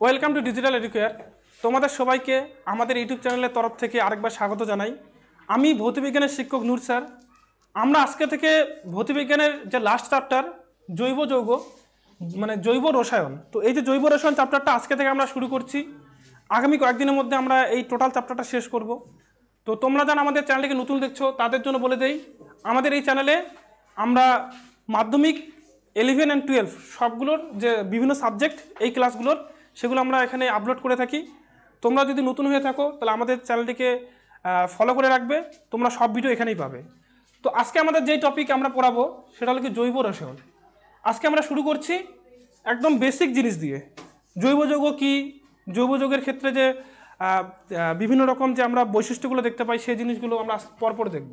Welcome to digital educare. তোমাদের সবাইকে আমাদের ইউটিউব চ্যানেলের তরফ থেকে আরেকবার স্বাগত জানাই। আমি ভৌতবিজ্ঞানের শিক্ষক নূর স্যার। আমরা আজকে থেকে ভৌতবিজ্ঞানের যে লাস্ট চ্যাপ্টার জৈব যৌগ মানে জৈব রসায়ন। তো এই যে জৈব রসায়ন চ্যাপ্টারটা আজকে থেকে আমরা শুরু করছি। আগামী কয়েকদিনের মধ্যে আমরা এই টোটাল চ্যাপ্টারটা শেষ করব। তো তোমরা যারা আমাদের চ্যানেলটিকে নতুন দেখছ, তাদের জন্য বলে দেই, আমাদের এই চ্যানেলে আমরা মাধ্যমিক ইলেভেন অ্যান্ড টুয়েলভ সবগুলোর যে বিভিন্ন সাবজেক্ট এই ক্লাসগুলোর সেগুলো আমরা এখানে আপলোড করে থাকি। তোমরা যদি নতুন হয়ে থাকো, তাহলে আমাদের চ্যানেলটিকে ফলো করে রাখবে। তোমরা সব ভিডিও এখানেই পাবে। তো আজকে আমাদের যেই টপিক আমরা পড়াবো, সেটা হলো কি জৈব রসায়ন। আজকে আমরা শুরু করছি একদম বেসিক জিনিস দিয়ে। জৈব যৌগ কী? জৈব যৌগের ক্ষেত্রে যে বিভিন্ন রকম যে আমরা বৈশিষ্ট্যগুলো দেখতে পাই, সেই জিনিসগুলো আমরা পরপর দেখব।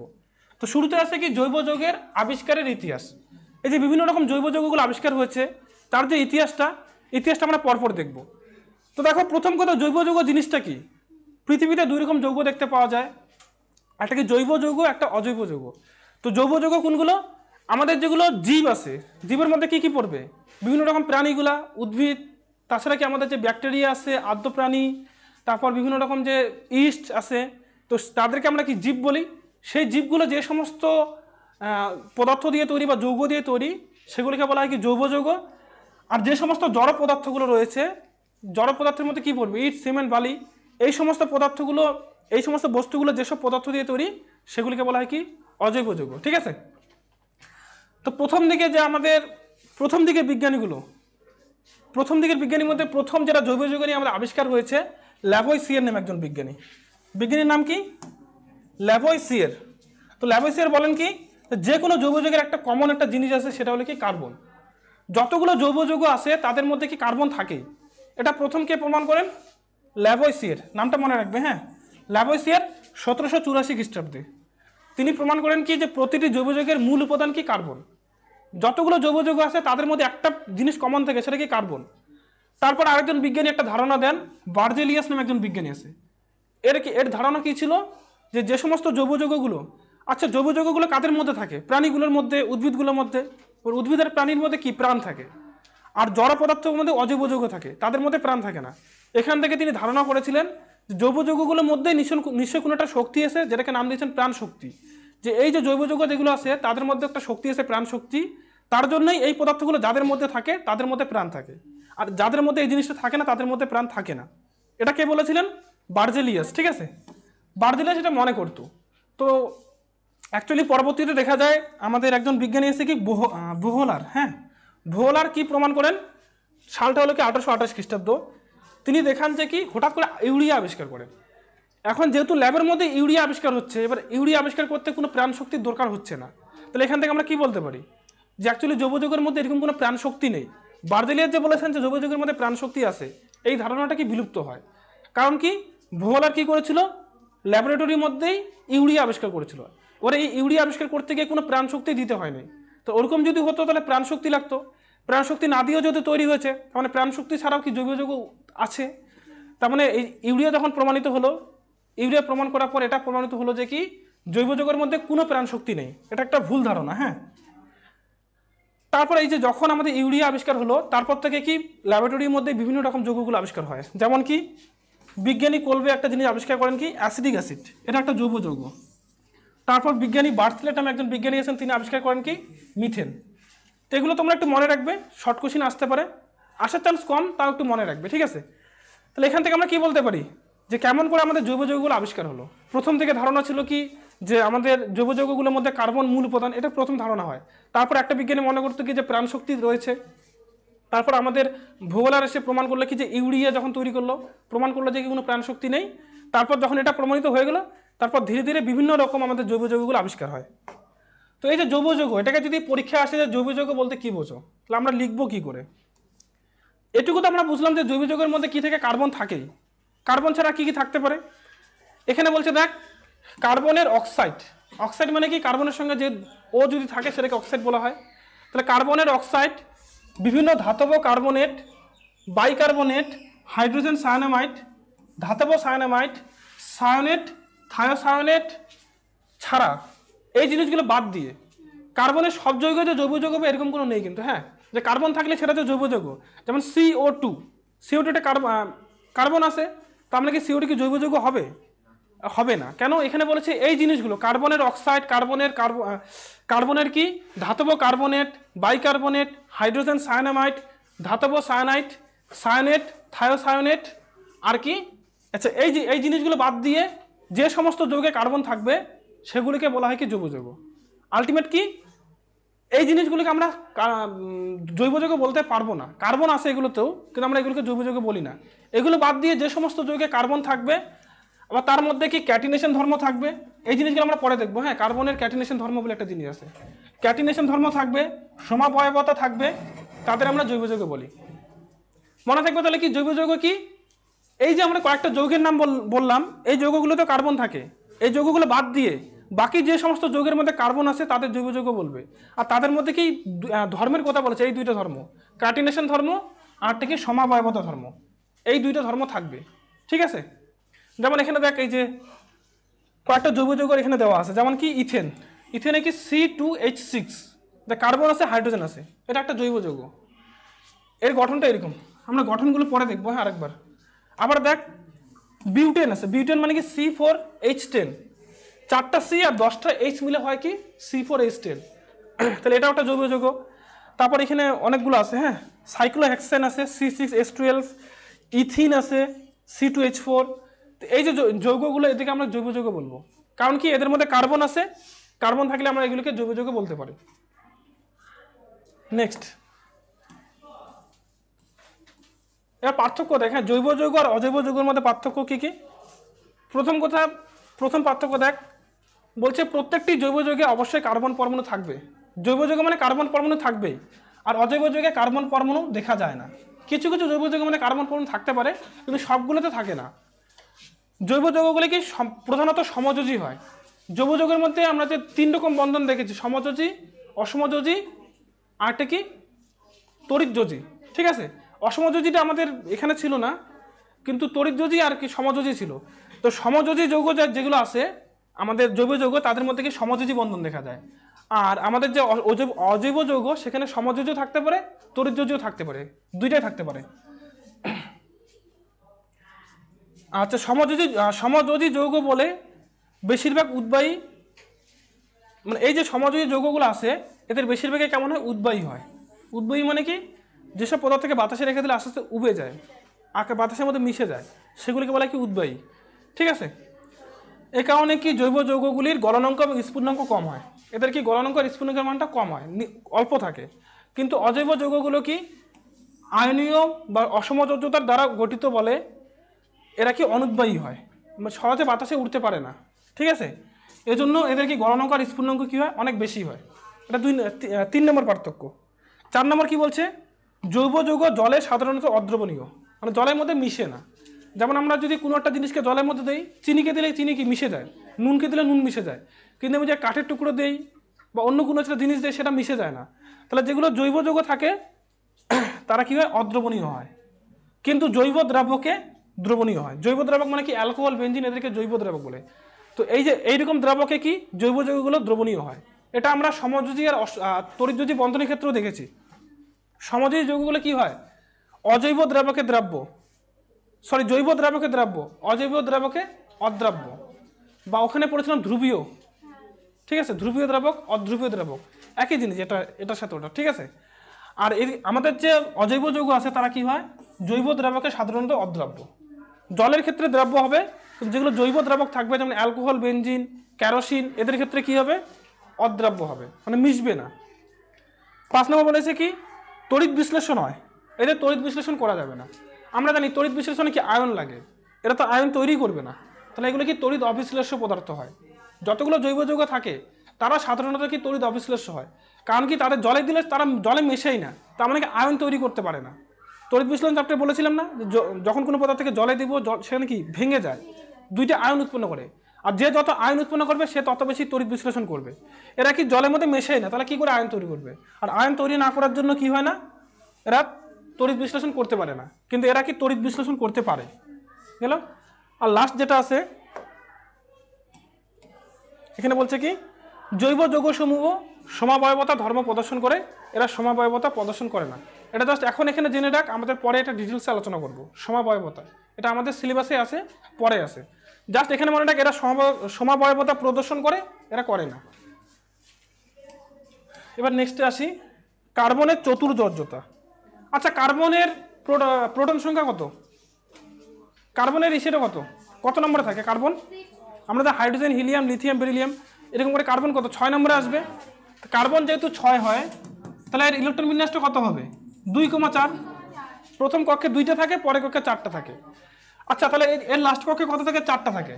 তো শুরুতে আছে কি জৈব যৌগের আবিষ্কারের ইতিহাস। এই যে বিভিন্ন রকম জৈব যৌগগুলো আবিষ্কার হয়েছে, তার যে ইতিহাসটা ইতিহাসটা আমরা পরপর দেখব। তো দেখো, প্রথম কথা জৈব যৌগ জিনিসটা কি? পৃথিবীতে দুই রকম যৌগ দেখতে পাওয়া যায়। একটা কি জৈব যৌগ, একটা অজৈব যৌগ? তো জৈব যৌগ কোনগুলো? আমাদের যেগুলো জীব আছে, জীবের মধ্যে কি কি পড়বে? বিভিন্ন রকম প্রাণীগুলা, উদ্ভিদ, তাছাড়া কি আমাদের যে ব্যাকটেরিয়া আছে, আদ্য প্রাণী, তারপর বিভিন্ন রকম যে ইস্ট আছে, তো তাদেরকে আমরা কি জীব বলি? সেই জীবগুলো যে সমস্ত পদার্থ দিয়ে তৈরি বা যৌগ দিয়ে তৈরি, সেগুলিকে বলা হয় কি জৈব যৌগ। আর যে সমস্ত জড় পদার্থগুলো রয়েছে, জড় পদার্থের মধ্যে কি পড়বে ইট, সিমেন্ট, বালি, এই সমস্ত পদার্থগুলো, এই সমস্ত বস্তুগুলো যেসব পদার্থ দিয়ে তৈরি, সেগুলিকে বলা হয় কি? অজৈব যৌগ, ঠিক আছে? তো প্রথম দিকে যে আমাদের, প্রথম দিকে বিজ্ঞানীগুলো, প্রথম দিকের বিজ্ঞানীর মধ্যে প্রথম যেটা জৈব যৌগ নিয়ে আমাদের আবিষ্কার হয়েছে ল্যাভয়েসিয়ার নামে একজন বিজ্ঞানী। বিজ্ঞানীর নাম কি? ল্যাভয়েসিয়ার তো ল্যাভয়েসিয়ার বলেন কি? যে কোনো জৈব যৌগের একটা কমন একটা জিনিস আছে, সেটা হলো কি? কার্বন যতগুলো জৈব যৌগ আছে, তাদের মধ্যে কি কার্বন থাকে? এটা প্রথম কে প্রমাণ করেন? ল্যাভয়েসিয়ার নামটা মনে রাখবে হ্যাঁ? ল্যাভয়েসিয়ার সতেরোশো চুরাশি খ্রিস্টাব্দে। তিনি প্রমাণ করেন কি যে প্রতিটি জৈব যৌগের মূল উপাদান কি কার্বন? যতগুলো জৈব যৌগ আছে, তাদের মধ্যে একটা জিনিস কমন থাকে, সেটা কি কার্বন? তারপর আরেকজন বিজ্ঞানী একটা ধারণা দেন, বার্জেলিয়াস নামে একজন বিজ্ঞানী আছে। এর কি, এর ধারণা কি ছিল? যে যে সমস্ত জৈব যৌগগুলো আচ্ছা জৈব যৌগগুলো কাদের মধ্যে থাকে? প্রাণীগুলোর মধ্যে, উদ্ভিদগুলোর মধ্যে? ওর উদ্ভিদের প্রাণীর মধ্যে কি প্রাণ থাকে? আর জড় পদার্থের মধ্যে অজৈব যৌগ থাকে, তাদের মধ্যে প্রাণ থাকে না। এখান থেকে তিনি ধারণা করেছিলেন জৈব যৌগগুলোর মধ্যে নিশ্চয় কোনো একটা শক্তি আছে, যেটাকে নাম দিয়েছেন প্রাণ শক্তি। যে এই যে জৈব যৌগ যেগুলো আছে, তাদের মধ্যে একটা শক্তি আছে প্রাণ শক্তি। তার জন্যই এই পদার্থগুলো যাদের মধ্যে থাকে, তাদের মধ্যে প্রাণ থাকে। আর যাদের মধ্যে এই জিনিসটা থাকে না, তাদের মধ্যে প্রাণ থাকে না। এটা কে বলেছিলেন? বার্জেলিয়াস, ঠিক আছে? বার্জেলিয়াস এটা মনে করতো। তো অ্যাকচুয়ালি পরবর্তীতে দেখা যায় আমাদের একজন বিজ্ঞানী এসে কি আহ, হ্যাঁ? বুহলার কি প্রমাণ করেন? সালটা হলো কি আঠারোশো আঠাশ খ্রিস্টাব্দ। তিনি দেখান যে কি হঠাৎ করে ইউরিয়া আবিষ্কার করেন। এখন যেহেতু ল্যাবের মধ্যে ইউরিয়া আবিষ্কার হচ্ছে এবার ইউরিয়া আবিষ্কার করতে কোনো প্রাণ শক্তির দরকার হচ্ছে না। তাহলে এখান থেকে আমরা কি বলতে পারি? যে অ্যাকচুয়ালি জৈবযুগের মধ্যে এরকম কোনো প্রাণ শক্তি নেই। বার্জেলিয়াস যে বলেছেন যে জৈবযুগের মধ্যে প্রাণ শক্তি আছে এই ধারণাটা কি বিলুপ্ত হয়? কারণ কি ভোলার কি করেছিল? ল্যাবরেটরির মধ্যেই ইউরিয়া আবিষ্কার করেছিল। ওরা এই ইউরিয়া আবিষ্কার করতে গিয়ে কোনো প্রাণ শক্তি দিতে হয়নি। তো ওরকম যদি হতো, তাহলে প্রাণ শক্তি লাগতো। প্রাণ শক্তি না দিয়েও যদি তৈরি হয়েছে, তার মানে প্রাণ শক্তি ছাড়াও কি জৈব যৌগ আছে? তার মানে এই ইউরিয়া যখন প্রমাণিত হলো, ইউরিয়া প্রমাণ করার পর এটা প্রমাণিত হলো যে কি জৈব যৌগের মধ্যে কোনো প্রাণ শক্তি নেই। এটা একটা ভুল ধারণা হ্যাঁ? তারপর এই যে যখন আমাদের ইউরিয়া আবিষ্কার হলো, তারপর থেকে কি ল্যাবরেটরির মধ্যে বিভিন্ন রকম যৌগগুলো আবিষ্কার হয়। যেমন কি বিজ্ঞানী কলবে একটা জিনিস আবিষ্কার করেন কি অ্যাসিডিক অ্যাসিড। এটা একটা জৈব যৌগ। তারপর বিজ্ঞানী বার্থলেট নামে একজন বিজ্ঞানী আছেন, তিনি আবিষ্কার করেন কি? মিথেন। তো এগুলো তোমরা একটু মনে রাখবে, শর্ট কোশ্চিন আসতে পারে। আসার চান্স কম, তাও একটু মনে রাখবে, ঠিক আছে? তাহলে এখান থেকে আমরা কি বলতে পারি? যে কেমন করে আমাদের জৈব যৌগগুলো আবিষ্কার হলো? প্রথম থেকে ধারণা ছিল কি? যে আমাদের জৈব যৌগগুলোর মধ্যে কার্বন মূল উপাদান, এটা প্রথম ধারণা হয়। তারপর একটা বিজ্ঞানী মনে করতো কি? যে প্রাণ শক্তি রয়েছে। তারপর আমাদের ভূগোলার এসে প্রমাণ করল কি? যে ইউরিয়া যখন তৈরি করল, প্রমাণ করল যে কি কোনো প্রাণ শক্তি নেই। তারপর যখন এটা প্রমাণিত হয়ে গেল তারপর ধীরে ধীরে বিভিন্ন রকম আমাদের জৈব যৌগগুলো আবিষ্কার হয়। তো এই যে জৈব যৌগ, এটাকে যদি পরীক্ষা আসে যে জৈব যৌগ বলতে কি বোঝো, তাহলে আমরা লিখব কি করে? এটুকু তো আমরা বুঝলাম যে জৈব যৌগের মধ্যে কি থেকে কার্বন থাকেই। কার্বন ছাড়া কি কি থাকতে পারে? এখানে বলছে, দেখ, কার্বনের অক্সাইড অক্সাইড মানে কি? কার্বনের সঙ্গে যে ও যদি থাকে, সেটাকে অক্সাইড বলা হয়। তাহলে কার্বনের অক্সাইড, বিভিন্ন ধাতব কার্বনেট, বাইকার্বনেট, হাইড্রোজেন সায়ানামাইট, ধাতব সায়ানামাইট, সায়োনেট থায়োসায়োনেট ছাড়া এই জিনিসগুলো বাদ দিয়ে কার্বনের সব যৌগ যে জৈব যৌগ হবে এরকম কোনো নেই কিন্তু হ্যাঁ? যে কার্বন থাকলে সেটা তো জৈব যৌগ। যেমন সিও টু সিওটিটা কার্বন আছে মানে কি সিওটি কি জৈব যৌগ হবে? হবে না। কেন? এখানে বলেছে এই জিনিসগুলো, কার্বনের অক্সাইড, কার্বনের কার্ব কার্বনের কি? ধাতব কার্বনেট, বাইকার্বনেট, হাইড্রোজেন সায়ানামাইট, ধাতব সায়ানাইট, সায়ানেট, থায়োসায়োনেট, আর কি? আচ্ছা এই যে এই জিনিসগুলো বাদ দিয়ে যে সমস্ত যৌগে কার্বন থাকবে, সেগুলিকে বলা হয় কি জৈব যৌগ আলটিমেট কি? এই জিনিসগুলিকে আমরা জৈব যৌগ বলতে পারব না। কার্বন আছে এগুলোতেও, কিন্তু আমরা এগুলোকে জৈব যৌগ বলি না। এগুলো বাদ দিয়ে যে সমস্ত যৌগে কার্বন থাকবে, আবার তার মধ্যে কি ক্যাটিনেশন ধর্ম থাকবে, এই জিনিসগুলো আমরা পরে দেখব। হ্যাঁ কার্বনের ক্যাটিনেশন ধর্ম বলে একটা জিনিস আছে। ক্যাটিনেশন ধর্ম থাকবে, সমাবয়বতা থাকবে, তাদের আমরা জৈব যৌগ বলি। মনে থাকবে তাহলে কি? জৈব যৌগ কি? এই যে আমরা কয়েকটা যৌগের নাম বল- বললাম, এই যৌগগুলোতে কার্বন থাকে। এই যৌগগুলো বাদ দিয়ে বাকি যে সমস্ত যৌগের মধ্যে কার্বন আছে, তাদের জৈব যৌগ বলবে। আর তাদের মধ্যে কি ধর্মের কথা বলেছে, এই দুইটা ধর্ম। কার্টিনেশন ধর্ম আর থেকে সমাবয়বতা ধর্ম। এই দুইটা ধর্ম থাকবে। ঠিক আছে? যেমন এখানে দেখ, এই যে কয়েকটা জৈব যৌগ এখানে দেওয়া আছে। যেমন কি ইথেন। ইথেনে কি C two H six carbon আছে হাইড্রোজেন আছে। এটা একটা জৈব যৌগ। এর গঠনটা এরকম। আমরা গঠনগুলো পরে দেখব হ্যাঁ আরেকবার। আবার দেখ, বিউটেন আছে। বিউটেন মানে কি? সি ফোর এইচ টেন চারটা সি আর দশটা এইচ মিলে হয় কি? সি ফোর এইচ টেন তাহলে এটা একটা জৈব যৌগ। তারপর এখানে অনেকগুলো আছে হ্যাঁ? সাইক্লোহেক্সেন আছে C six S twelve ethene আছে সি টু এইচ ফোর এই যে যৌ- যৌগগুলো এদিকে আমরা জৈব যৌগ বলব। কারণ কি? এদের মধ্যে কার্বন আছে। কার্বন থাকলে আমরা এগুলোকে জৈব যৌগ বলতে পারি। নেক্সট এবার পার্থক্য দেখ হ্যাঁ জৈব যৌগ আর অজৈব যৌগের মধ্যে পার্থক্য কী কী? প্রথম কথা, প্রথম পার্থক্য দেখ, বলছে প্রত্যেকটি জৈব যৌগে অবশ্যই কার্বন পরমাণু থাকবে। জৈব যৌগ মানে কার্বন পরমাণু থাকবেই, আর অজৈব যৌগে কার্বন পরমাণু দেখা যায় না। কিছু কিছু জৈব যৌগে মানে কার্বন পরমাণু থাকতে পারে, কিন্তু সবগুলোতে থাকে না। জৈব যৌগগুলি কি প্রধানত সমযোজী হয়। জৈব যৌগের মধ্যে আমরা যে তিন রকম বন্ধন দেখেছি, সমযোজী, অসমযোজী আরটা কি? তড়িৎযোজী, ঠিক আছে? অসমযোজীটা আমাদের এখানে ছিল না, কিন্তু তড়িৎযোজী আর কি সমযোজী ছিল। তো সমযোজী যৌগ যেগুলো আছে, আমাদের জৈব যৌগ, তাদের মধ্যে কি সমযোজী বন্ধন দেখা যায়? আর আমাদের যে অজৈব যৌগ, সেখানে সমযোজীও থাকতে পারে, তড়িৎযোজীও থাকতে পারে, দুইটাই থাকতে পারে। আচ্ছা সমযোজী সমযোজী যৌগ বলে বেশিরভাগ উদ্বায়ী মানে এই যে সমাজীয় যৌগগুলো আছে, এদের বেশিরভাগই কেমন হয়? উদ্বায়ী হয়। উদ্বায়ী মানে কি? যেসব পদার্থকে বাতাসে রেখে দিলে আস্তে আস্তে উবে যায়, আঁকে বাতাসের মধ্যে মিশে যায়, সেগুলিকে বলা কি উদ্বায়ী। ঠিক আছে? এ কারণে কি জৈব যৌগগুলির গলনাঙ্ক এবং স্ফুটনাঙ্ক কম হয়। এদের কি গলনাঙ্ক আর স্ফুটনাঙ্কের মানটা কম হয়? অল্প থাকে। কিন্তু অজৈব যৌগগুলো কি আয়নীয় বা অসমযোজ্যতার দ্বারা গঠিত বলে, এরা কি অনুদ্বায়ী হয়? সহজে বাতাসে উঠতে পারে না। ঠিক আছে? এজন্য এদের কি গলনাঙ্ক আর স্ফুটনাঙ্ক কী হয়? অনেক বেশি হয়। এটা দুই তিন নম্বর পার্থক্য। চার নম্বর কি বলছে? জৈব যৌগ জলে সাধারণত অদ্রবণীয়। মানে জলের মধ্যে মিশে না। যেমন আমরা যদি কোনো একটা জিনিসকে জলের মধ্যে দিই চিনিকে দিলে চিনি কি মিশে যায়? নুনকে দিলে নুন মিশে যায়। কিন্তু আমি যে কাঠের টুকরো দিই বা অন্য কোনো একটা জিনিস দেই সেটা মিশে যায় না। তাহলে যেগুলো জৈব যৌগ থাকে তারা কী হয়? অদ্রবণীয় হয়। কিন্তু জৈব দ্রাবকে দ্রবণীয় হয়। জৈব দ্রাবক মানে কি? অ্যালকোহল বেঞ্জিন এদেরকে জৈব দ্রাবক বলে। তো এই যে এইরকম দ্রাবকে কি? জৈব যৌগগুলো দ্রবণীয় হয়। এটা আমরা সমযোজী আর আহ, বন্ধনের ক্ষেত্রেও দেখেছি। সমযোজী যৌগগুলো কি হয়? অজৈব দ্রাবকে দ্রাব্য। সরি জৈব দ্রাবকে দ্রাব্য। অজৈব দ্রাবকে অদ্রাব্য। বা ওখানে পড়েছিলাম ধ্রুবীয়। ঠিক আছে? ধ্রুবীয় দ্রাবক অধ্রুবীয় দ্রাবক। একই জিনিস, এটা, এটার সাথে ওটা। ঠিক আছে? আর এই আমাদের যে অজৈব যৌগ আছে, তারা কি হয়? জৈব দ্রাবকে সাধারণত অদ্রাব্য। জলের ক্ষেত্রে দ্রাব্য হবে যেগুলো জৈব দ্রাবক থাকবে, যেমন অ্যালকোহল বেঞ্জিন ক্যারোসিন, এদের ক্ষেত্রে কি হবে? অদ্রাব্য হবে। মানে মিশবে না। পাঁচ নম্বর বলেছে কি? তড়িৎ বিশ্লেষণ হয়। এদের তড়িৎ বিশ্লেষণ করা যাবে না। আমরা জানি তড়িৎ বিশ্লেষণে কি আয়ন লাগে? এরা তো আয়ন তৈরি করবে না। তাহলে এগুলো কি তড়িৎ অবিশ্লেষ্য পদার্থ হয়? যতগুলো জৈব যৌগ থাকে, তারা সাধারণত কি তড়িৎ অবিশ্লেষ্য হয়? কারণ কি তাদের জলে দিলে তারা জলে মেশেই না। তার মানে কি আয়ন তৈরি করতে পারে না। তড়িৎ বিশ্লেষণ চ্যাপ্টারে বলেছিলাম না? যখন কোনো পদার্থকে জলে দিব সেখানে কি ভেঙে যায়? দুইটা আয়ন উৎপন্ন করে। আর যে যত আয়ন উৎপন্ন করবে, সে তত বেশি তড়িৎ বিশ্লেষণ করবে। এরা কি জলের মধ্যে মেশেই না? তাহলে কি করে আয়ন তৈরি করবে? আর আয়ন তৈরি না করার জন্য কি হয় না? এরা তড়িৎ বিশ্লেষণ করতে পারে না। কিন্তু এরা কি তড়িৎ বিশ্লেষণ করতে পারে? গেল? আর লাস্ট যেটা আছে, এখানে বলছে কি, জৈব যৌগসমূহ সমাবয়বতা ধর্ম প্রদর্শন করে, এরা সমাবয়বতা প্রদর্শন করে না। এটা জাস্ট এখন এখানে জেনে রাখ, আমাদের পরে এটা ডিটেলসে আলোচনা করব। সমাবয়বতা। এটা আমাদের সিলেবাসে আছে, পরে আছে। জাস্ট এখানে মনে রাখ, এরা সমা- সমাবয়বতা প্রদর্শন করে, এরা করে না। এবার নেক্সটে আসি, কার্বনের চতুর্জর্যতা আচ্ছা কার্বনের প্রোট- প্রোটন সংখ্যা কত? কার্বনের ইসেটা কত? কত নম্বরে থাকে কার্বন? আমাদের হাইড্রোজেন, হিলিয়াম, লিথিয়াম, বেরিলিয়াম, এরকম করে কার্বন কত? ছয় নম্বরে আসবে। কার্বন যেহেতু ছয় হয়, তাহলে এর ইলেকট্রন বিন্যাসটা কত হবে? দুই কমা চার। প্রথম কক্ষে দুইটা থাকে, পরের কক্ষে চারটা থাকে। আচ্ছা তাহলে এর- লাস্ট কক্ষে কত থাকে চারটা থাকে?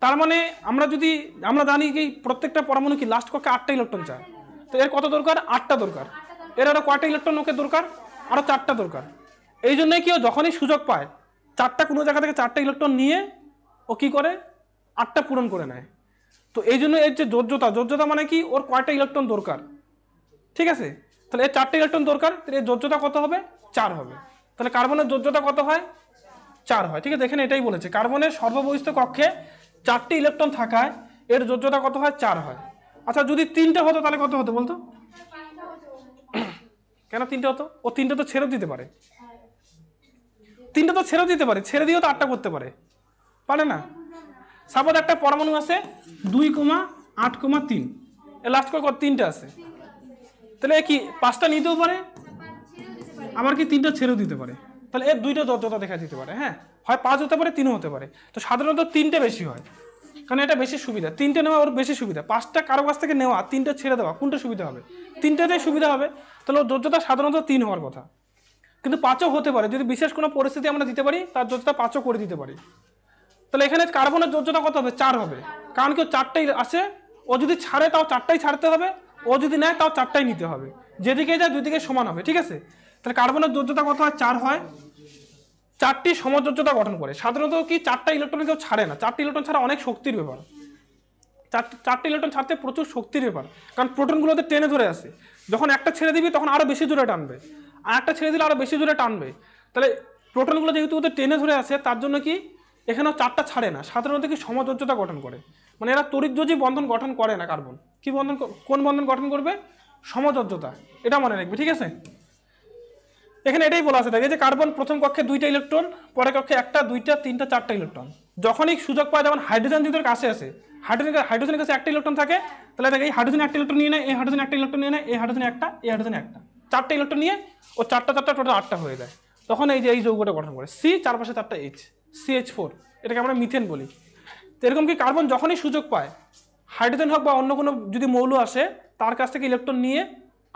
তার মানে আমরা যদি, আমরা জানি কি প্রত্যেকটা পরমাণু কি লাস্ট কক্ষে আটটা ইলেকট্রন চায়। তো এর কত দরকার? আটটা দরকার। এর আরও কয়টা ইলেকট্রন ওকে দরকার? আরও চারটা দরকার। এই জন্যই কি ও যখনই সুযোগ পায়, চারটা কোনো জায়গা থেকে চারটা ইলেকট্রন নিয়ে ও কি করে? আটটা পূরণ করে নেয়। তো এই জন্য এর যে যোজ্যতা যোজ্যতা মানে কি? ওর কয়টা ইলেকট্রন দরকার? ঠিক আছে? তাহলে এর চারটে ইলেকট্রন দরকার, তাহলে এর যোজ্যতা কত হবে? চার হবে। তাহলে কার্বনের যোজ্যতা কত হয়? চার হয়। ঠিক আছে এখানে এটাই বলেছে। কার্বনের সর্ববহিষ্ঠ কক্ষে চারটি ইলেকট্রন থাকায় এর যোজ্যতা কত হয়? চার হয়। আচ্ছা যদি তিনটে হতো তাহলে কত হতো বলতো? কেন তিনটে হতো? ও তিনটে তো ছেড়েও দিতে পারে। তিনটে তো ছেড়েও দিতে পারে। ছেড়ে দিয়েও তো আটটা করতে পারে। পারে না? সাপোজ একটা পরমাণু আছে দুই কমা আট কমা তিন। এ লাস্ট কত তিনটে আছে। তাহলে কি, পাঁচটা নিতেও পারে? আবার কি তিনটা ছেড়েও দিতে পারে? তাহলে এর দুইটা দত্ততা দেখা দিতে পারে হ্যাঁ? হয় পাঁচ হতে পারে, তিনও হতে পারে। তো সাধারণত তিনটে বেশি হয়। কারণ এটা বেশি সুবিধা। তিনটে নেওয়া ওর বেশি সুবিধা। পাঁচটা কারও কাছ থেকে নেওয়া, তিনটে ছেড়ে দেওয়া, কোনটা সুবিধা হবে? তিনটেতেই সুবিধা হবে। তাহলে ওর যোগ্যতা সাধারণত তিন হওয়ার কথা। কিন্তু পাঁচও হতে পারে। যদি বিশেষ কোনো পরিস্থিতি আমরা দিতে পারি, তার যোগ্যতা পাঁচও করে দিতে পারি। তাহলে এখানে কার্বনের যোজ্যতা কত হবে? চার হবে। কারণ কেউ চারটাই আছে। ও যদি ছাড়ে, তাও চারটাই ছাড়তে হবে। ও যদি নেয়, তাও চারটাই নিতে হবে। যেদিকে যায় দুই দিকে সমান হবে। ঠিক আছে? তাহলে কার্বনের যোজ্যতা কত হয়? চার হয়। চারটি সমযোজ্যতা গঠন করে। সাধারণত কি চারটা ইলেকট্রন কেউ ছাড়ে না? চারটি ইলেকট্রন ছাড়া অনেক শক্তির ব্যাপার। চারটি চারটি ইলেকট্রন ছাড়তে প্রচুর শক্তির ব্যাপার। কারণ প্রোটনগুলোতে টেনে ধরে আসে। যখন একটা ছেড়ে দিবি, তখন আরও বেশি জোরে টানবে। আর একটা ছেড়ে দিলে আরও বেশি জোরে টানবে। তাহলে প্রোটনগুলো যেহেতু ওদের টেনে ধরে আসে, তার জন্য কি এখানেও চারটা ছাড়ে না। সাধারণত কি সমযোজ্যতা গঠন করে। মানে এরা তড়িৎযোজী বন্ধন গঠন করে না কার্বন কি বন্ধন কোন বন্ধন গঠন করবে? সমযোজ্যতা। এটা মনে রাখবে, ঠিক আছে? এখানে এটাই বলা আছে, দেখে যে কার্বন প্রথম কক্ষে দুইটা ইলেকট্রন, পরের কক্ষে একটা, দুইটা, তিনটা, চারটা ইলেকট্রন। যখনই সুযোগ পায়, যেমন হাইড্রোজেন যদি কাছে আসে, হাইড্রোজেন হাইড্রোজেনের কাছে একটা ইলেকট্রন থাকে, তাহলে দেখে এই হাইড্রোজেন একটা ইলেকট্রন নিয়ে নেয় এই হাইড্রোজেন একটা ইলেকট্রন নিয়ে নেয় এই হাইড্রোজেন একটা, এই হাইড্রোজেন একটা। চারটা ইলেকট্রন নিয়ে ও চারটা চারটা, টোটাল আটটা হয়ে যায়। তখন এই যে এই যৌগটা গঠন করে, সি চারপাশে চারটা এইচ সি এইচ ফোর এটাকে আমরা মিথেন বলি। তো এরকম কি কার্বন যখনই সুযোগ পায়, হাইড্রোজেন হোক বা অন্য কোনো যদি মৌল আসে, তার কাছ থেকে ইলেকট্রন নিয়ে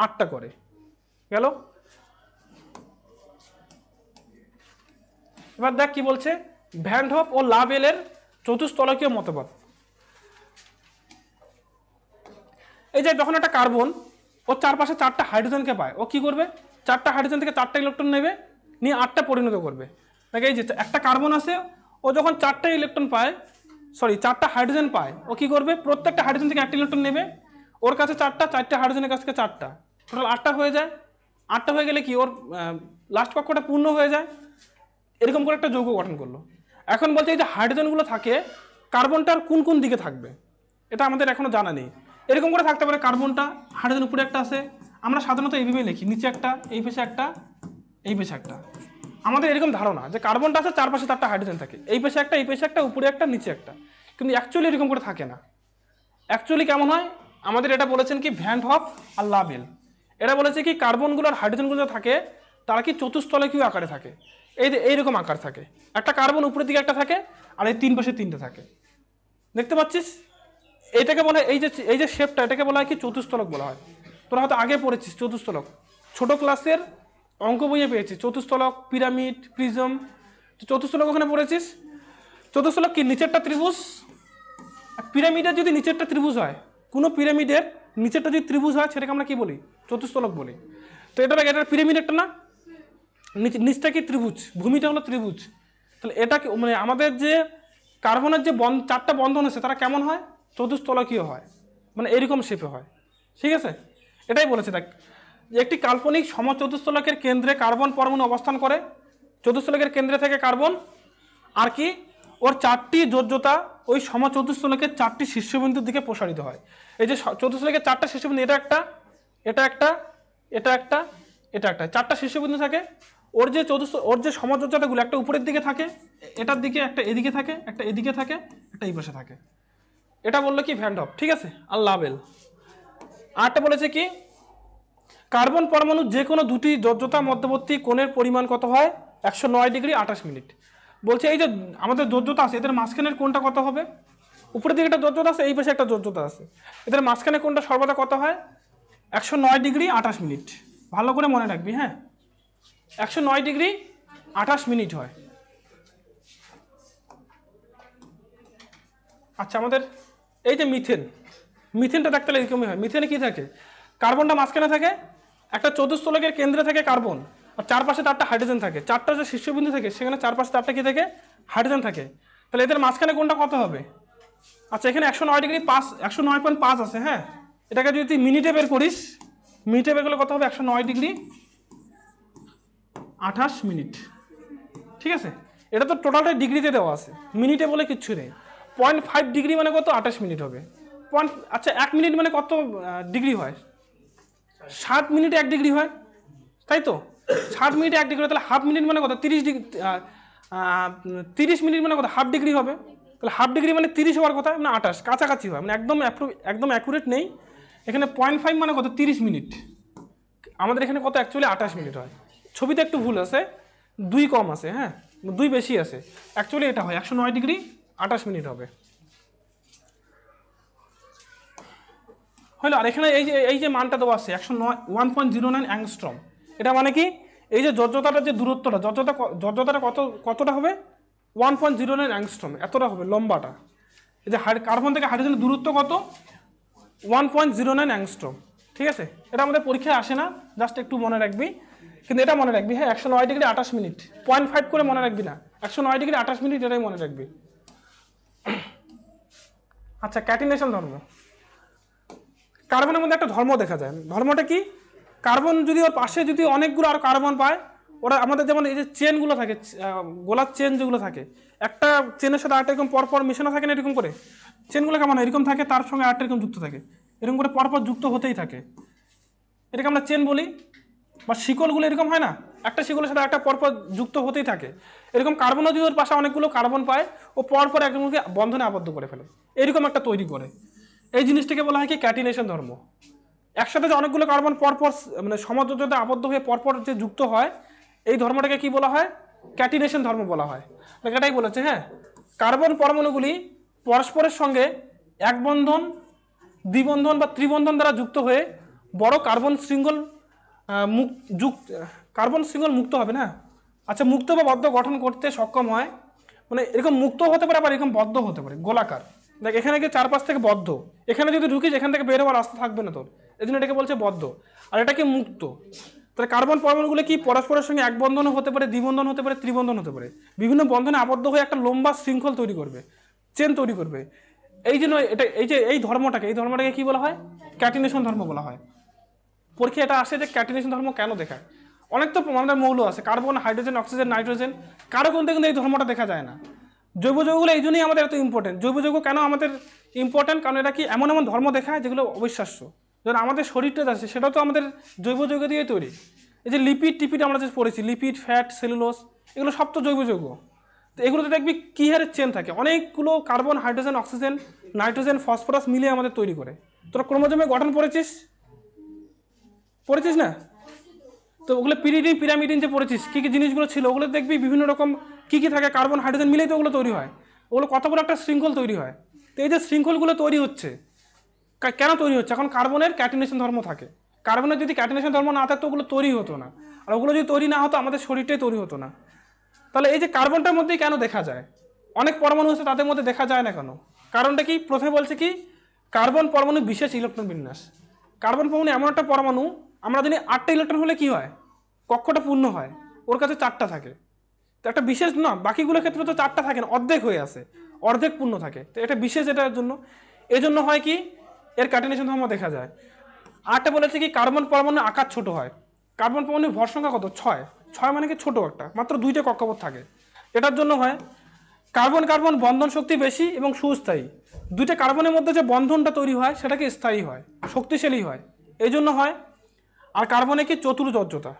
আটটা করে। গেল? এবার দেখ কি বলছে। ভ্যান্ডহপ ও লাবেলের চতুস্তলকীয় মতবাদ। এই যে যখন একটা কার্বন, ও চারপাশে চারটা হাইড্রোজেনকে পায়, ও কি করবে? চারটা হাইড্রোজেন থেকে চারটা ইলেকট্রন নেবে, নিয়ে আটটা পরিণত করবে। দেখ এই যে একটা কার্বন আছে, ও যখন চারটা ইলেকট্রন পায় সরি চারটা হাইড্রোজেন পায়, ও কি করবে? প্রত্যেকটা হাইড্রোজেন থেকে একটা ইলেকট্রন নেবে, ওর কাছে চারটা চারটা হাইড্রোজেনের কাছ থেকে চারটা। টোটাল আটটা হয়ে যায়। আটটা হয়ে গেলে কি? ওর লাস্ট কক্ষটা পূর্ণ হয়ে যায়। এরকম করে একটা যৌগ গঠন করল। এখন বলছে এই যে হাইড্রোজেনগুলো থাকে কার্বনটার কোন কোন দিকে থাকবে? এটা আমাদের এখনও জানা নেই। এরকম করে থাকতে পারে কার্বনটা হাইড্রোজেন উপরে একটা আছে। আমরা সাধারণত এইভাবেই লিখি, নিচে একটা, এই পেশে একটা, এই পেশে একটা। আমাদের এরকম ধারণা যে কার্বনটা আছে, চারপাশে চারটা হাইড্রোজেন থাকে। এই পেশে একটা, এই পেশে একটা, উপরে একটা, নিচে একটা। কিন্তু অ্যাকচুয়ালি এরকম করে থাকে না। অ্যাকচুয়ালি কেমন হয়? আমাদের এটা বলেছেন কি ভ্যান্ড হফ আর লাবেল এরা বলেছে কি কার্বনগুলো আর হাইড্রোজেনগুলো থাকে তারা কি চতুস্তলকীয় আকারে থাকে? এই এইরকম আকার থাকে। একটা কার্বন উপরের দিকে একটা থাকে, আর এই তিন পাশে তিনটে থাকে। দেখতে পাচ্ছিস? এটাকে বলা এই যে এই যে শেপটা এটাকে বলা হয় কি চতুস্তলক বলা হয়। তোরা হয়তো আগে পড়েছিস চতুস্তলক ছোট ক্লাসের অঙ্ক বইয়ে পেয়েছিস চতুস্তলক পিরামিড প্রিজম চতুস্তলক ওখানে পড়েছিস? চতুস্তলক কি? নিচেরটা ত্রিভুজ? পিরামিডের যদি নিচেরটা ত্রিভুজ হয়, কোনো পিরামিডের নিচেরটা যদি ত্রিভুজ হয়, সেটাকে আমরা কি বলি? চতুস্তলক বলি। তো এটা এটা পিরামিড একটা না? নিচটা কি ত্রিভুজ? ভূমিটা হলো ত্রিভুজ। তাহলে এটাকে মানে আমাদের যে কার্বনের যে বন চারটা বন্ধন আছে, তারা কেমন হয়? চতুস্তলকীয় হয়। মানে এরকম শেপে হয়। ঠিক আছে? এটাই বলেছে। দেখ একটি কাল্পনিক সমচতুস্তলকের কেন্দ্রে কার্বন পরমাণু অবস্থান করে। চতুস্তলকের কেন্দ্রে থেকে কার্বন। আর কি? ওর চারটি যোজ্যতা ওই সমচতুস্তলকের চারটি শীর্ষবিন্দুর দিকে প্রসারিত হয়। এই যে চতুস্তলকের চারটা শীর্ষবিন্দু, এটা একটা এটা একটা এটা একটা এটা একটা। চারটা শীর্ষবিন্দু থাকে। ওর যে চতুর্থ ওর যে সমযোজ্যতাগুলো একটা উপরের দিকে থাকে, এটার দিকে একটা এদিকে থাকে, একটা এদিকে থাকে, একটা এই পাশে থাকে। এটা বলল কি ভ্যান্ডপ, ঠিক আছে? আর লাবেল আরটা বলেছে কি, কার্বন পরমাণু যে কোনো দুটি যোজ্যতা মধ্যবর্তী কোণের পরিমাণ কত হয়? একশো নয় ডিগ্রি, আঠাশ মিনিট। বলছে এই যে আমাদের যোজ্যতা আছে, এদের মাঝখানের কোণটা কত হবে? উপরের দিকে একটা যোজ্যতা আছে, এই পাশে একটা যোজ্যতা আছে। এদের মাঝখানে কোণটা সর্বদা কত হয়? একশো নয় ডিগ্রি, আঠাশ মিনিট। ভালো করে মনে রাখবি হ্যাঁ? একশো নয় ডিগ্রি, আঠাশ মিনিট হয়। আচ্ছা আমাদের এই যে মিথেন, মিথেনটা দেখতে এরকমই হয়? মিথেনে কি থাকে? কার্বনটা মাঝখানে থাকে, একটা চতুস্থলকের কেন্দ্রে থাকে কার্বন, আর চারপাশে তারটা হাইড্রোজেন থাকে। চারটা যে শীর্ষবিন্দু থাকে, সেখানে চারপাশে তারটা কি থাকে? হাইড্রোজেন থাকে। তাহলে এদের মাঝখানে কোনটা কত হবে? আচ্ছা এখানে একশো নয় ডিগ্রি পাঁচ একশো নয় পয়েন্ট পাঁচ আছে হ্যাঁ? এটাকে যদি মিনিটে বের করিস, মিনিটে বের করলে কত হবে? একশো নয় ডিগ্রি। আঠাশ মিনিট। ঠিক আছে? এটা তো টোটালটা ডিগ্রিতে দেওয়া আছে। মিনিটে বলে কিচ্ছু নেই। পয়েন্ট ফাইভ ডিগ্রি মানে কত? আঠাশ মিনিট হবে। পয়েন্ট আচ্ছা এক মিনিট মানে কত ডিগ্রি হয়? ষাট মিনিটে এক ডিগ্রি হয়। তাই তো? ষাট মিনিটে এক ডিগ্রি, তাহলে হাফ মিনিট মানে কত? তিরিশ ডিগ্রি তিরিশ মিনিট মানে কত? হাফ ডিগ্রি হবে। তাহলে হাফ ডিগ্রি মানে তিরিশ হওয়ার কথা মানে আঠাশ। কাছাকাছি হয় মানে একদম একদম অ্যাকুরেট নেই। এখানে পয়েন্ট ফাইভ মানে কত? তিরিশ মিনিট। আমাদের এখানে কত? অ্যাকচুয়ালি আঠাশ মিনিট হয়। ছবিতে একটু ভুল আছে, দুই কম আছে হ্যাঁ? দুই বেশি আছে। অ্যাকচুয়ালি এটা হয় একশো নয় ডিগ্রি, আঠাশ মিনিট হবে। হলো আর এখানে এই যে এই যে মানটা দেওয়া আছে, একশো নয় one point zero nine angstrom এটা মানে কি? এই যে যোজ্যতাটার যে দূরত্বটা ক- যোজ্যতাটা কত, কতটা হবে? One point zero nine angstrom এতটা হবে, লম্বাটা। এই যে কার্বন থেকে হাইড্রোজেনের দূরত্ব কত? One point zero nine angstrom ঠিক আছে? এটা আমাদের পরীক্ষায় আসে না, জাস্ট একটু মনে রাখবি। কিন্তু এটা মনে রাখবি হ্যাঁ একশো নয় ডিগ্রি আঠাশ মিনিট। পয়েন্ট ফাইভ করে মনে রাখবি না। একশো নয় ডিগ্রি আঠাশ মিনিট এটাই মনে রাখবি। আচ্ছা ক্যাটিনেশন ধর্ম। কার্বনের মধ্যে একটা ধর্ম দেখা যায়। ধর্মটা কি? কার্বন যদি ওর পাশে যদি অনেকগুলো আর কার্বন পায়, ওরা আমাদের যেমন এই যে চেনগুলো থাকে গোলার চেন যেগুলো থাকে, একটা চেনের সাথে আরেকটা এরকম পরপর মেশানো থাকে না এরকম করে? চেনগুলো কেমন? এরকম থাকে, তার সঙ্গে আরেকটা এরকম যুক্ত থাকে। এরকম করে পরপর যুক্ত হতেই থাকে। এটাকে আমরা চেন বলি। বা শিকলগুলো এরকম হয় না? একটা শিকলের সাথে একটা পরপর যুক্ত হতেই থাকে। এরকম কার্বন যদি পাশে অনেকগুলো কার্বন পায় ও পরপর একজনকে বন্ধনে আবদ্ধ করে ফেলে। এরকম একটা তৈরি করে। এই জিনিসটাকে বলা হয় কি? ক্যাটিনেশন ধর্ম। একসাথে যে অনেকগুলো কার্বন পরপর মানে সমাযোজ্যতা আবদ্ধ হয়ে পরপর যে যুক্ত হয় এই ধর্মটাকে কি বলা হয়? ক্যাটিনেশন ধর্ম বলা হয়। এটাই বলেছে হ্যাঁ? কার্বন পরমাণুগুলি পরস্পরের সঙ্গে এক বন্ধন দ্বিবন্ধন বা ত্রিবন্ধন দ্বারা যুক্ত হয়ে বড় কার্বন শৃঙ্খল আহ, মুক যুক্ত, কার্বন শৃঙ্খল মুক্ত হবে না? আচ্ছা মুক্ত বা বদ্ধ গঠন করতে সক্ষম হয়। মানে এরকম মুক্ত হতে পারে আবার এরকম বদ্ধ হতে পারে, গোলাকার। দেখ, এখানে গিয়ে চারপাশ থেকে বদ্ধ। এখানে যদি ঢুকিস, এখান থেকে বের হওয়ার রাস্তা থাকবে না তোর। এই জন্য এটাকে বলছে বদ্ধ। আর এটা কি মুক্ত। তাহলে কার্বন পরমাণুগুলো কি পরস্পরের সঙ্গে এক বন্ধনও হতে পারে দ্বিবন্ধন হতে পারে ত্রিবন্ধন হতে পারে? বিভিন্ন বন্ধনে আবদ্ধ হয়ে একটা লম্বা শৃঙ্খল তৈরি করবে, চেন তৈরি করবে। এই জন্য এটা, এই যে, এই ধর্মটাকে এই ধর্মটাকে কি বলা হয়? ক্যাটিনেশন ধর্ম বলা হয়। পরীক্ষা এটা আসে যে ক্যাটিনেশন ধর্ম কেন দেখায়? অনেক তো আমাদের মৌল আছে। কার্বন, হাইড্রোজেন, অক্সিজেন, নাইট্রোজেন, কারও কোনতে কিন্তু এই ধর্মটা দেখা যায় না। জৈব যৌগগুলো এই জন্যই আমাদের এত ইম্পর্টেন্ট জৈব যৌগ কেন আমাদের ইম্পর্টেন্ট কারণ এটা কি এমন এমন ধর্ম দেখায় যেগুলো অবিশ্বাস্য? যেমন আমাদের শরীরটা আছে সেটাও তো আমাদের জৈব যৌগ দিয়েই তৈরি। এই যে লিপিড টিপিড আমরা যে পড়েছি লিপিড ফ্যাট সেলুলোস এগুলো সব তো জৈব যৌগ। তো এগুলোতে দেখবি কি হারে চেন থাকে? অনেকগুলো carbon, hydrogen, oxygen, nitrogen, phosphorus মিলিয়ে আমাদের তৈরি করে। তোরা ক্রোমোজোমে গঠন পড়েছিস? পড়েছিস না? তো ওগুলো পিরিডিন পিরামিডিন যে পড়েছিস, কী কী জিনিসগুলো ছিল, ওগুলো দেখবি বিভিন্ন রকম কী কী থাকে কার্বন হাইড্রোজেন মিলেই তো ওগুলো তৈরি হয়। ওগুলো কত বড় একটা শৃঙ্খল তৈরি হয়। তো এই যে শৃঙ্খলগুলো তৈরি হচ্ছে কেন তৈরি হচ্ছে? এখন কার্বনের ক্যাটিনেশন ধর্ম থাকে। কার্বনের যদি ক্যাটিনেশন ধর্ম না থাকতো, ওগুলো তৈরি হতো না। আর ওগুলো যদি তৈরি না হতো, আমাদের শরীরটাই তৈরি হতো না। তাহলে এই যে কার্বনটার মধ্যেই কেন দেখা যায়? অনেক পরমাণু আছে, তাদের মধ্যে দেখা যায় না কেন? কারণটা কি? প্রথমে বলছে কি কার্বন পরমাণু বিশেষ ইলেকট্রন বিন্যাস। কার্বন পরমাণু এমন একটা পরমাণু আমরা জানি আটটা ইলেকট্রন হলে কি হয়? কক্ষটা পূর্ণ হয়। ওর কাছে চারটা থাকে। তো একটা বিশেষ, না, বাকিগুলোর ক্ষেত্রে তো চারটা থাকে না, অর্ধেক হয়ে আসে অর্ধেক পূর্ণ থাকে। তো এটা বিশেষ এটার জন্য। এজন্য হয় কি? এর ক্যাটিনেশন ধর্ম দেখা যায়। আরটা বলেছে কি, কার্বন পরমাণুর আকার ছোট হয়। কার্বন পরমাণুর ভর সংখ্যা কত? ছয়। ছয় মানে কি ছোট একটা? মাত্র দুইটা কক্ষপথ থাকে। এটার জন্য হয়, কার্বন কার্বন বন্ধন শক্তি বেশি এবং সুস্থায়ী। দুইটা কার্বনের মধ্যে যে বন্ধনটা তৈরি হয়, সেটাকে স্থায়ী হয়, শক্তিশালী হয়। এই জন্য হয় আর কার্বনে কি চতুর্যোজ্যতা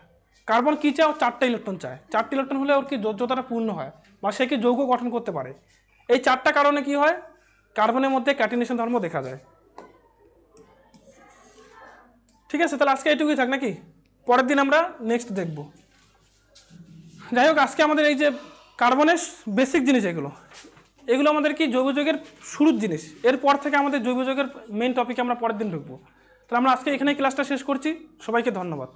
কার্বন কী চায়? ও চারটা ইলেকট্রন চায়। চারটে ইলেকট্রন হলে ওর কি যোজ্যতাটা পূর্ণ হয় বা সে কি যৌগ গঠন করতে পারে। এই চারটা কারণে কি হয়? কার্বনের মধ্যে ক্যাটিনেশন ধর্ম দেখা যায়। ঠিক আছে, তাহলে আজকে এইটুকুই থাক নাকি? পরের দিন আমরা নেক্সট দেখব। যাই হোক, আজকে আমাদের এই যে কার্বনের বেসিক জিনিস এগুলো এগুলো আমাদের কি জৈব যৌগের শুরুর জিনিস। এরপর থেকে আমাদের জৈব যৌগের মেন টপিকে আমরা পরের দিন ঢুকবো। তাহলে আমরা আজকে এখানে ক্লাসটা শেষ করছি। সবাইকে ধন্যবাদ।